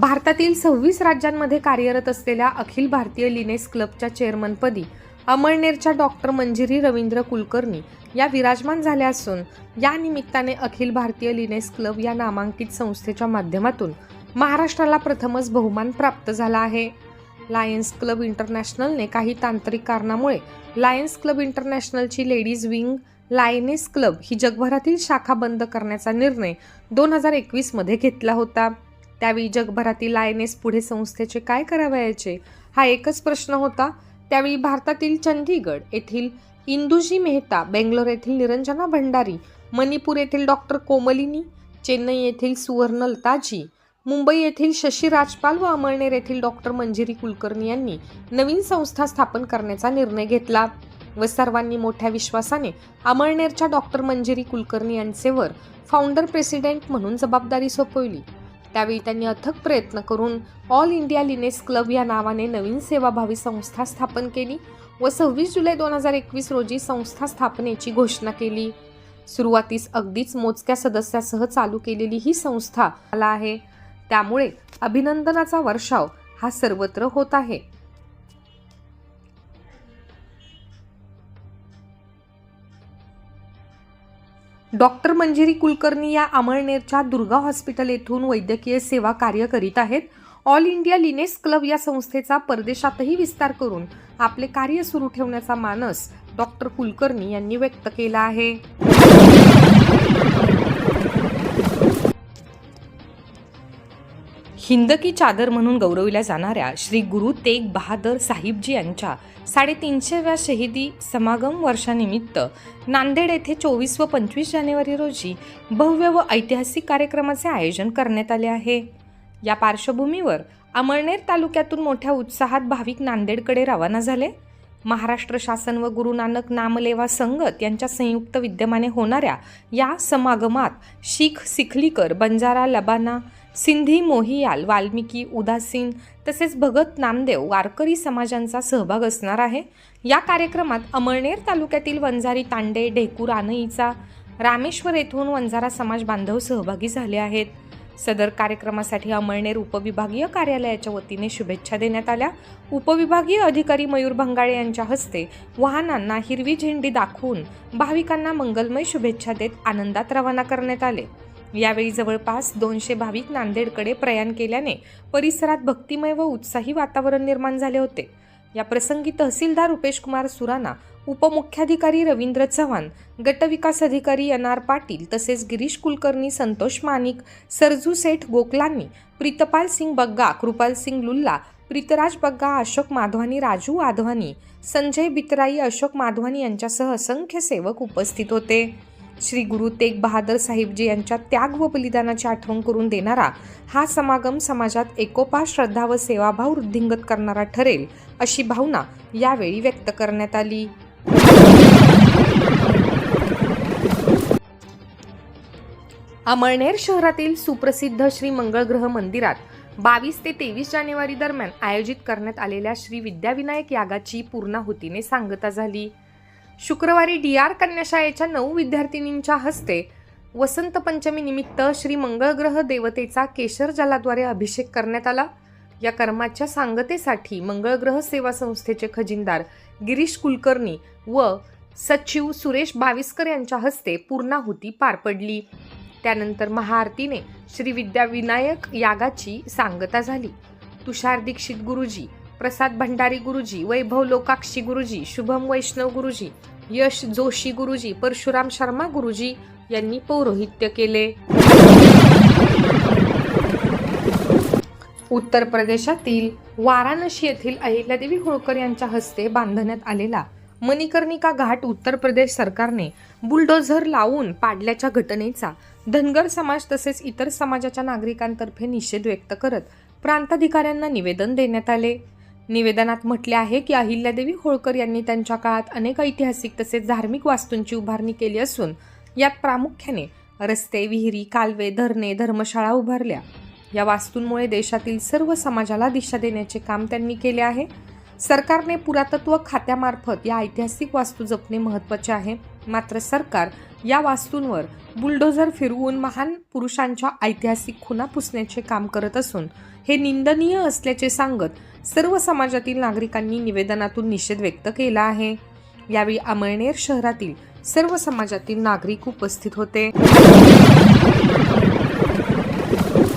भारतातील सव्वीस राज्यांमध्ये कार्यरत असलेल्या अखिल भारतीय लिनेस क्लबच्या चेअरमनपदी अमळनेरच्या डॉक्टर मंजिरी रवींद्र कुलकर्णी या विराजमान झाल्या असून या निमित्ताने अखिल भारतीय लिनेस क्लब या नामांकित संस्थेच्या माध्यमातून महाराष्ट्राला प्रथमच बहुमान प्राप्त झाला आहे. लायन्स क्लब इंटरनॅशनलने काही तांत्रिक कारणामुळे लायन्स क्लब इंटरनॅशनलची लेडीज विंग लायनेस क्लब ही जगभरातील शाखा बंद करण्याचा निर्णय दोन हजार एकवीसमध्ये घेतला होता. त्यावेळी जगभरातील लायनेस पुढे संस्थेचे काय करावयाचे? हा एकच प्रश्न होता. त्यावेळी भारतातील चंदीगड येथील इंदुजी मेहता बेंगलोर येथील निरंजना भंडारी मणिपूर येथील डॉक्टर कोमलिनी चेन्नई येथील सुवर्णलताजी मुंबई येथील शशी राजपाल व अमळनेर येथील डॉक्टर मंजिरी कुलकर्णी यांनी नवीन संस्था स्थापन करण्याचा निर्णय घेतला. व सर्वांनी मोठ्या विश्वासाने अमळनेरच्या डॉक्टर मंजिरी कुलकर्णी यांचेवर फाउंडर प्रेसिडेंट म्हणून जबाबदारी सोपवली. त्यावेळी त्यांनी अथक प्रयत्न करून ऑल इंडिया लिनेस क्लब या नावाने नवीन सेवाभावी संस्था स्थापन केली व सव्वीस जुलै दोन हजार एकवीस रोजी संस्था स्थापनेची घोषणा केली. सुरुवातीस अगदीच मोजक्या सदस्यासह चालू केलेली ही संस्था आला आहे. त्यामुळे अभिनंदनाचा वर्षाव हा सर्वत्र होत आहे. डॉक्टर मंजिरी कुलकर्णी या अमळनेरच्या दुर्गा हॉस्पिटल येथून वैद्यकीय सेवा कार्य करीत आहेत. ऑल इंडिया लिनेस क्लब या संस्थेचा परदेशातही विस्तार करून आपले कार्य सुरू ठेवण्याचा मानस डॉक्टर कुलकर्णी यांनी व्यक्त केला आहे. हिंद की चादर म्हणून गौरविल्या जाणाऱ्या श्री गुरु तेग बहादर साहिबजी यांच्या साडेतीनशेव्या शहीदी समागम वर्षानिमित्त नांदेड येथे चोवीस व पंचवीस जानेवारी रोजी भव्य व ऐतिहासिक कार्यक्रमाचे आयोजन करण्यात आले आहे. या पार्श्वभूमीवर अमळनेर तालुक्यातून मोठ्या उत्साहात भाविक नांदेडकडे रवाना झाले. महाराष्ट्र शासन व गुरु नानक नामलेवा संगत यांच्या संयुक्त विद्यमाने होणाऱ्या या समागमात शीख सिखलीकर बंजारा लबाना सिंधी मोहियाल वाल्मिकी उदासीन तसेच भगत नामदेव वारकरी समाजांचा सहभाग असणार आहे. या कार्यक्रमात अमळनेर तालुक्यातील वंजारी तांडे ढेकूर आनईचा रामेश्वर येथून वंजारा समाज बांधव सहभागी झाले आहेत. सदर कार्यक्रमासाठी अमळनेर उपविभागीय कार्यालयाच्या वतीने शुभेच्छा देण्यात आल्या. उपविभागीय अधिकारी मयूर भंगाळे यांच्या हस्ते वाहनांना हिरवी झेंडी दाखवून भाविकांना मंगलमय शुभेच्छा देत आनंदात रवाना करण्यात आले. यावेळी जवळपास दोनशे भाविक नांदेडकडे प्रयाण केल्याने परिसरात भक्तिमय व उत्साही वातावरण निर्माण झाले होते. या प्रसंगी तहसीलदार रुपेश कुमार सुराना उपमुख्याधिकारी रवींद्र चव्हाण गटविकास अधिकारी एन आर पाटील तसेच गिरीश कुलकर्णी संतोष मानिक सरजू सेठ गोकलांनी प्रीतपाल सिंग बग्गा कृपाल सिंग लुल्ला प्रीतराज बग्गा अशोक माधवानी राजू वाधवानी संजय बितराई अशोक माधवानी यांच्यासह असंख्य सेवक उपस्थित होते. श्री गुरु तेग बहादर साहिबजी यांच्या त्याग व बलिदानाची आठवण करून देणारा हा समागम समाजात एकोपा श्रद्धा व सेवाभाव वृद्धिंगत करणारा ठरेल अशी भावना यावेळी व्यक्त करण्यात आली. अमळनेर शहरातील सुप्रसिद्ध श्री मंगळग्रह मंदिरात बावीस ते तेवीस जानेवारी दरम्यान आयोजित करण्यात आलेल्या श्री विद्याविनायक यागाची पूर्णाहुतीने सांगता झाली. शुक्रवारी डी आर कन्याशाळेच्या नऊ विद्यार्थिनींच्या हस्ते वसंत पंचमीनिमित्त श्री मंगळग्रह देवतेचा केशर जलाद्वारे अभिषेक करण्यात आला. या कर्माच्या सांगतेसाठी मंगळग्रह सेवा संस्थेचे खजिनदार गिरीश कुलकर्णी व सचिव सुरेश बाविस्कर यांच्या हस्ते पूर्णाहुती पार पडली. त्यानंतर महाआरतीने श्री विद्याविनायक यागाची सांगता झाली. तुषार दीक्षित गुरुजी प्रसाद भंडारी गुरुजी वैभव लोकाक्षी गुरुजी शुभम वैष्णव गुरुजी यश जोशी गुरुजी परशुराम शर्मा गुरुजी यांनी पौरोहित्य केले. उत्तर प्रदेशातील वाराणसी येथील अहिल्यादेवी होळकर यांच्या हस्ते बांधण्यात आलेला मणिकर्णिका घाट उत्तर प्रदेश सरकारने बुलडोझर लावून पाडल्याच्या घटनेचा धनगर समाज तसेच इतर समाजाच्या नागरिकांतर्फे निषेध व्यक्त करत प्रांताधिकाऱ्यांना निवेदन देण्यात आले. निवेदनात म्हटले आहे की अहिल्यादेवी होळकर यांनी त्यांच्या काळात अनेक ऐतिहासिक तसेच धार्मिक वास्तूंची उभारणी केली असून यात प्रामुख्याने रस्ते विहिरी कालवे धरणे धर्मशाळा उभारल्या. या वास्तूंमुळे देशातील सर्व समाजाला दिशा देण्याचे काम त्यांनी केले आहे. सरकारने पुरातत्व खात्यामार्फत या ऐतिहासिक वास्तू जपणे महत्त्वाचे आहे. मात्र सरकार या वास्तूंवर बुलडोझर फिरवून महान पुरुषांच्या ऐतिहासिक खुना पुसण्याचे काम करत असून हे निंदनीय असल्याचे सांगत सर्व समाजातील नागरिकांनी निवेदनातून निषेध व्यक्त केला आहे. यावेळी अमळनेर शहरातील सर्व समाजातील नागरिक उपस्थित होते.